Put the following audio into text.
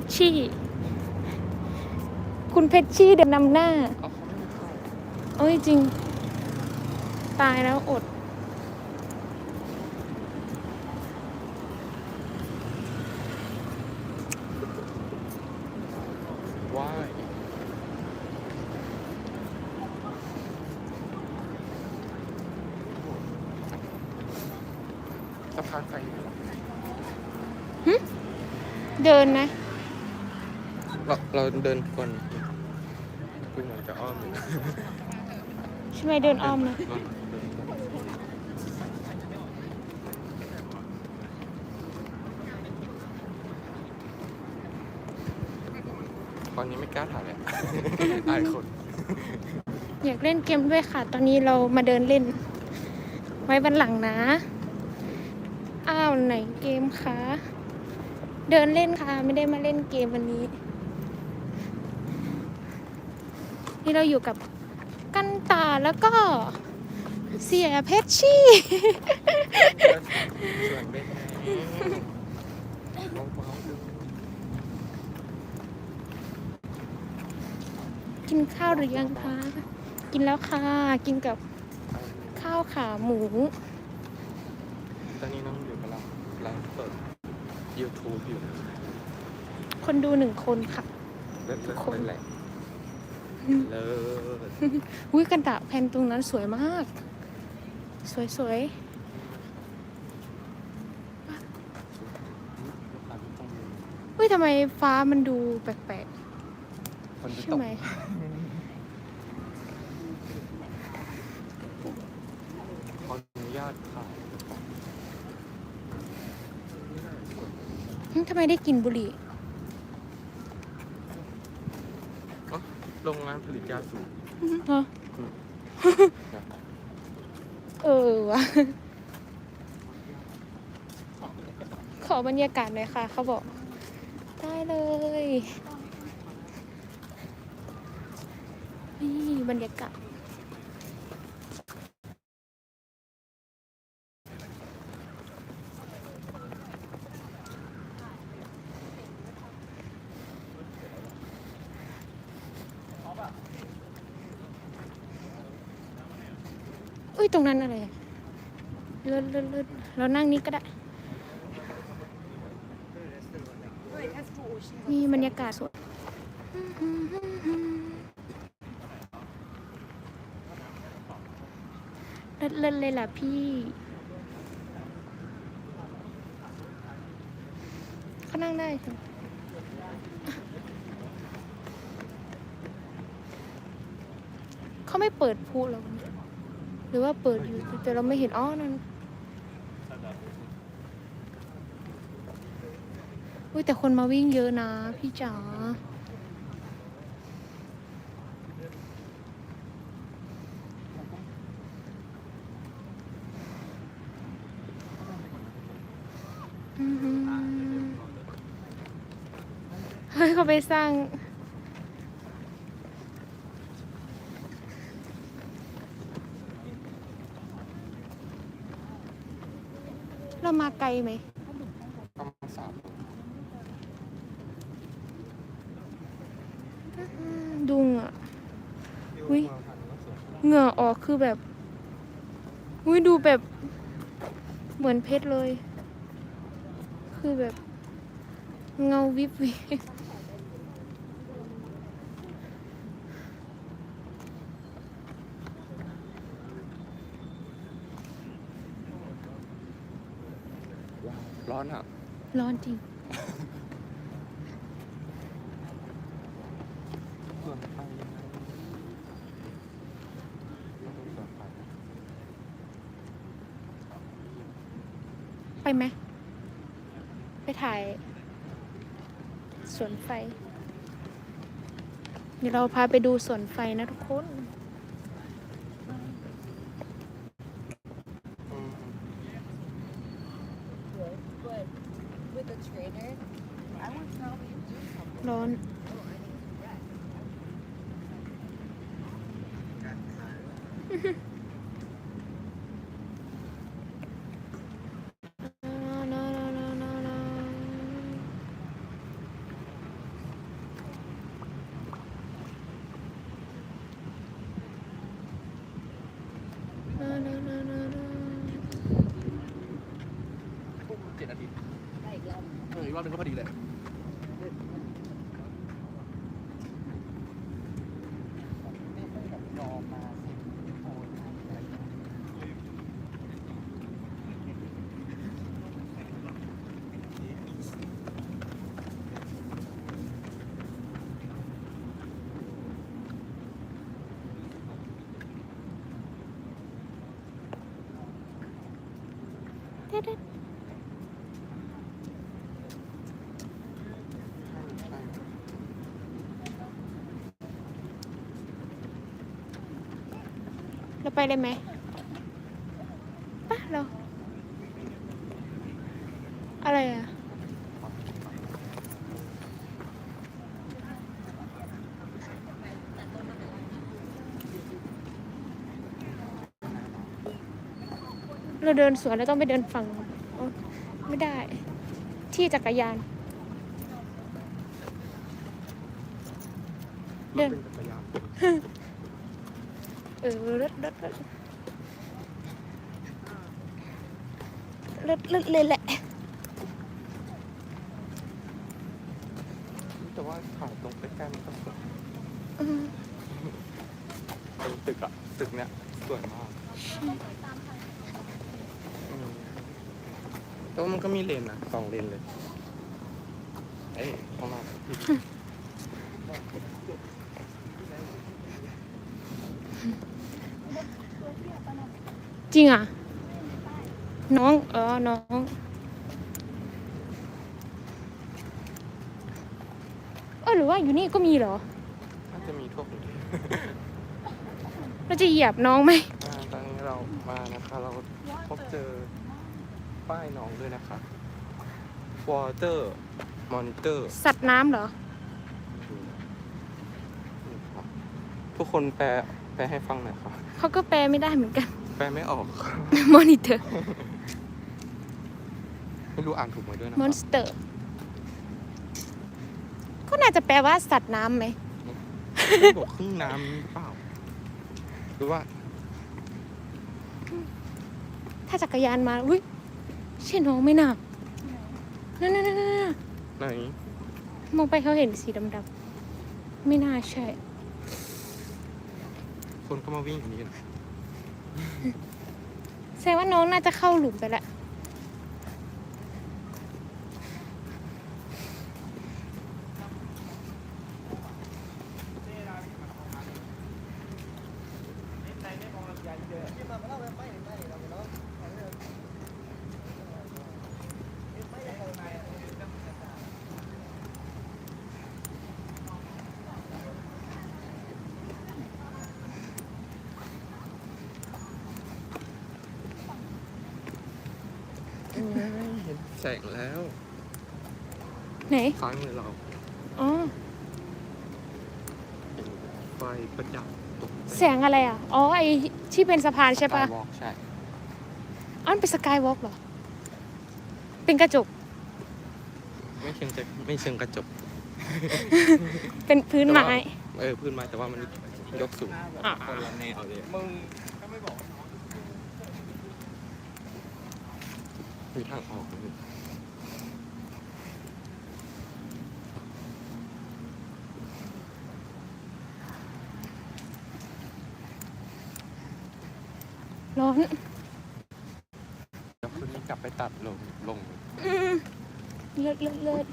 ชรชี่ คุณเพชรชี่เดินนำหน้าเอาเขาไม่เข้าเอ้ยจริง ตายแล้วอดว่ายสะพานไฟอยู่เหรอเดินนะ เราเราเดินก่อนคุเหมือนจะอ้อมอยู่นะใช่ไหมเดินอ้อมนะเดินเดินก่อนตอนนี้ไม่กล้าถ่ายเลยอายคน อยากเล่นเกมด้วยค่ะ ตอนนี้เรามาเดินเล่น ไว้บันหลังนะ อ้าวไหนเกมคะ เดินเล่นค่ะ ไม่ได้มาเล่นเกมวันนี้ นี่เราอยู่กับกันตาแล้วก็เสียเพชรชี่ชวนไปไหนเบาๆดูกินข้าวหรือยังคะ กินแล้วค่ะ กินกับเอาข้าวขาหมู ตอนนี้น้องอยู่กับเราไลฟ์สด YouTube อยู่ คนดูหนึ่งคนค่ะเลิศเลิศคนเลิศแหละ เลิศอุ้ยกันตะแผ่นตรงนั้นสวยมาก สวยสวยๆอุ้ยทำไมฟ้ามันดูแปลกคนๆจะใช่ตกไหมขออนุญาตค่ะหึทำไมได้กลินบุหรี่ อ๋อ โรงงานผลิตยาสูบฮะเออวะขอบรรยากาศหน่อยค่ะ เขาบอก ได้เลย นี่บรรยากาศ ตรงนั้นอะไรเลื่อนเลื่อนเลื่อนเรานั่งนี้ก็ได้นี่บรรยากาศสวยเลิศเลิศเลยล่ะพี่เขานั่งได้ค่ะเขาไม่เปิดพูดหรอ หรือว่าเปิดอยู่แต่เราไม่เห็นอ้อนั่นอุ้ยแต่คนมาวิ่งเยอะนะ พี่จ๋าอืมเฮ้ยเขาไปสร้าง เรามาไกลไหมประมาณสามดูเหงื่ออุ้ยเหงื่อออกคือแบบอุ้ยดูแบบเหมือนเพชรเลย คือแบบเงาวิบวิบ ร้อนอะ ร้อนจริงส่วนไฟเราดูส่วนไฟไปไหม ไปถ่ายสวนไฟ เดี๋ยวเราพาไปดูสวนไฟนะทุกคน เจ็ดนาทีเอออีกรอบหนึ่งก็พอดีเลย เราไปเลยไหมปะเรา อะไรอะ เราเดินสวนแล้วต้องไปเดินฝั่งโอ๊ยไม่ได้ ที่จักรยาน เดินเป็นจักรยานเออรถรถรถรถรถเลยแหละแต่ว่าถ่ายตรงใกล้ๆมันก็สวยอืมตรงตึกอะตึกเนี้ยสวยมากอืม แต่ว่ามันก็มีเลนนะสองเลนเลย เอ้ยเข้ามาผิดจริงอะ น้องอ๋อน้อง เออหรือว่าอยู่นี่ก็มีเหรอ น่าจะมีทั่วกรุงเทพเราจะเหยียบน้องไหม อ่าตอนนี้เรามานะคะ เราพบเจอ ป้ายน้องด้วยนะคะ water monitor สัตว์น้ำเหรอ ทุกคนแปลแปลให้ฟังหน่อยครับ เขาก็แปลไม่ได้เหมือนกัน แปลไม่ออกครับ มอนิเตอร์ ไม่รู้อ่านถูกไหมด้วยนะคมรัอนบสเตอร์ ก็น่าจะแปลว่าสัตว์น้ำไหม ไม่บอกครึ่งน้ำหรือเปล่า หรือว่าถ้าจักรยานมา อุ้ย ใช่น้องไหม่น่ะนั่นนั่นนั่นไหนมองไปเขาเห็นสีดำๆไม่น่าใช่ คนก็มาวิ่งอย่างนี้นะแสดงว่าน้องน่าจะเข้าหลุมไปแล้ว แสงแล้วไหนซ้ายมือเราอ๋อเห็นไฟประดับตกแสงอะไรอะ อ๋อ ไอที่เป็นสะพานใช่ปะวอล์กใช่อ๋อมันเป็นสกายวอล์กเหรอ เป็นกระจก ไม่เชิงจะไม่เชิงกระจก เป็นพื้นไม้ เออพื้นไม้แต่ว่ามันยกสูงอ่าคนละแนวเลยมึงก็ไม่บอกมีทางออกไหม ร้อนเดี๋ยวคืนนี้กลับไปตัดลงลงอืมเลิศเลิศเลิศ